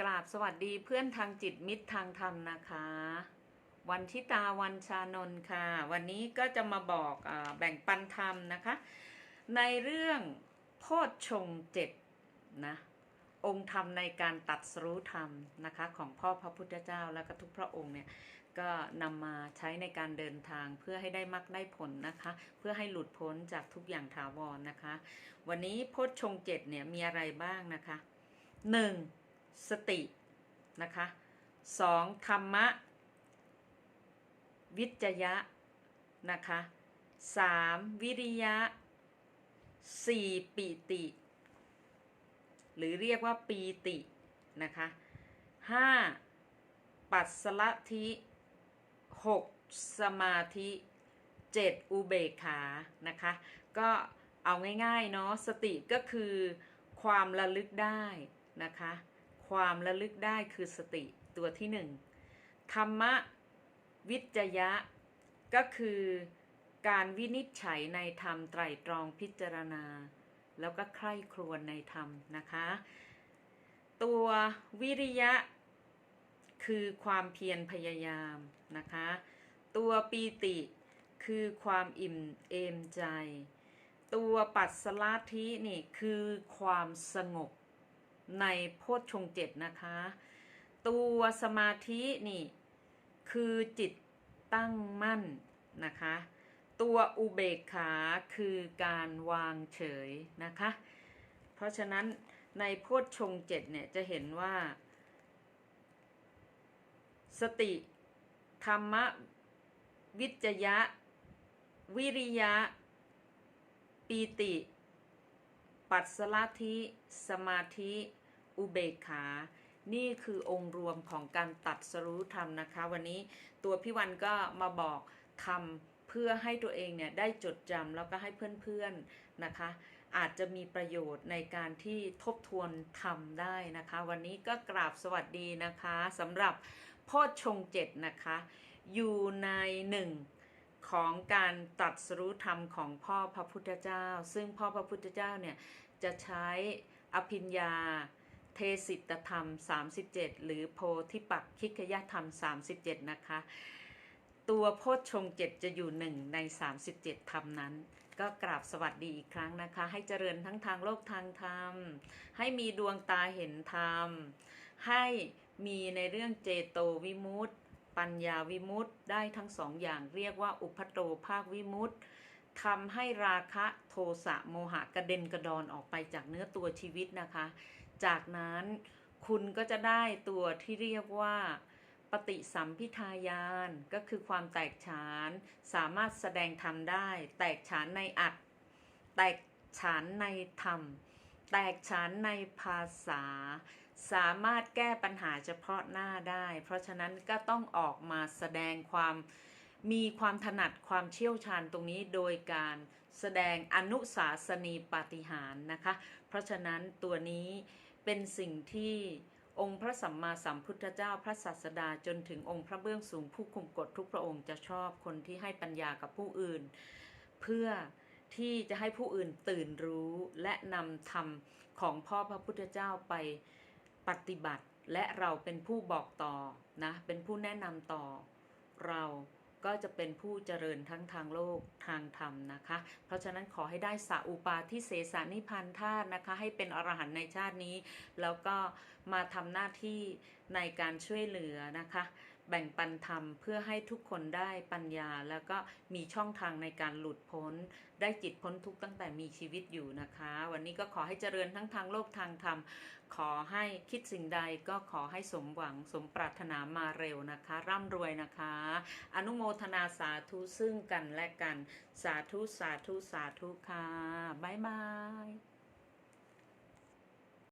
กราบสวัสดีเพื่อนทางจิตมิตรทางธรรมนะคะ วันทิตาวันชานนท์ค่ะ วันนี้ก็จะมาบอกอแบ่งปันธรรมนะคะ ในเรื่องโพชฌงเจ็ดนะองค์ธรรมในการตัดสรู้ธรรมนะคะ ของพ่อพระพุทธเจ้าแล้วก็ทุกพระองค์เนี่ยก็นำมาใช้ในการเดินทางเพื่อให้ได้มรรคได้ผลนะคะ เพื่อให้หลุดพ้นจากทุกอย่างถาวรนนะคะ วันนี้โพชฌงเจ็ดเนี่ยมีอะไรบ้างนะคะหนึ่ง สตินะคะสองธรรมะ วิจยะนะคะสามวิริยะสี่ปิติ หรือเรียกว่าปีตินะคะห้าปัสสละธิหกสมาธิเจ็ดอุเบกขานะคะ ก็เอาง่ายๆเนาะสติก็คือความระลึกได้นะคะ ความระลึกได้คือสติตัวที่หนึ่งธรรมะวิจยะ ก็คือการวินิจฉัยในธรรมไตรตรองพิจารณา แล้วก็ใคร่ครวญในธรรมนะคะ ตัววิริยะ คือความเพียรพยายามนะคะ ตัวปีติคือความอิ่มเอมใจ ตัวปัสสลาธินี่คือความสงบ ในโพชฌงเจ็ดนะคะ ตัวสมาธินี่ คือจิตตั้งมั่นนะคะ ตัวอุเบกขาคือการวางเฉยนะคะ เพราะฉะนั้นในโพชฌงเจ็ดเนี่ยจะเห็นว่า สติธรรมวิจยะ วิริยะ ปีติ ปัสสลาธิสมาธิอุเบกขา นี่คือองค์รวมของการตัดสรู้ธรรมนะคะ วันนี้ตัวพี่วันก็มาบอกทำเพื่อให้ตัวเองเนี่ยได้จดจำแล้วก็ให้เพื่อนๆนะคะ อาจจะมีประโยชน์ในการที่ทบทวนทำได้นะคะ วันนี้ก็กราบสวัสดีนะคะสำหรับโพชงเจ็ดนะคะ อยู่ในหนึ่งของการตัดสรู้ธรรมของพ่อพระพุทธเจ้า ซึ่งพ่อพระพุทธเจ้าเนี่ย จะใช้อภิญญา เทสิตธรรม 37 หรือโพธิปักขิกยธรรม 37 นะคะ ตัวโพชฌงเจ็ดจะอยู่หนึ่งใน 37 ธรรมนั้น ก็กราบสวัสดีอีกครั้งนะคะ ให้เจริญทั้งทางโลกทางธรรม ให้มีดวงตาเห็นธรรม ให้มีในเรื่องเจโตวิมุตติ ปัญญาวิมุตติ ได้ทั้งสองอย่างเรียกว่าอุปโตภาควิมุตติ ทำให้ราคะโทสะโมหะกระเด็นกระดอนออกไปจากเนื้อตัวชีวิตนะคะ จากนั้นคุณก็จะได้ตัวที่เรียกว่าปฏิสัมพิทายานก็คือความแตกฉาน สามารถแสดงธรรมได้ แตกฉานในอัดแตกฉานในธรรม แตกฉานในภาษา สามารถแก้ปัญหาเฉพาะหน้าได้ เพราะฉะนั้นก็ต้องออกมาแสดงความ มีความถนัดความเชี่ยวชาญตรงนี้โดยการแสดงอนุสาสนีปาฏิหารย์นะคะ เพราะฉะนั้นตัวนี้เป็นสิ่งที่องค์พระสัมมาสัมพุทธเจ้าพระศาสดาจนถึงองค์พระเบื้องสูงผู้คุมกฎทุกพระองค์จะชอบคนที่ให้ปัญญากับผู้อื่น เพื่อที่จะให้ผู้อื่นตื่นรู้และนำธรรมของพ่อพระพุทธเจ้าไปปฏิบัติ และเราเป็นผู้บอกต่อนะเป็นผู้แนะนำต่อเรา ก็จะเป็นผู้เจริญทั้งทางโลกทางธรรมนะคะ เพราะฉะนั้นขอให้ได้สาอุปาทิเสสานิพันธาตุนะคะ ให้เป็นอรหันต์ในชาตินี้ แล้วก็มาทำหน้าที่ในการช่วยเหลือนะคะ แบ่งปันธรรมเพื่อให้ทุกคนได้ปัญญา แล้วก็มีช่องทางในการหลุดพ้น ได้จิตพ้นทุกตั้งแต่มีชีวิตอยู่นะคะ วันนี้ก็ขอให้เจริญทั้งทางโลกทางธรรม ขอให้คิดสิ่งใดก็ขอให้สมหวังสมปรารถนามาเร็วนะคะ ร่ำรวยนะคะ อนุโมทนาสาธุซึ่งกันและกัน สาธุสาธุสาธุค่ะบ๊ายบาย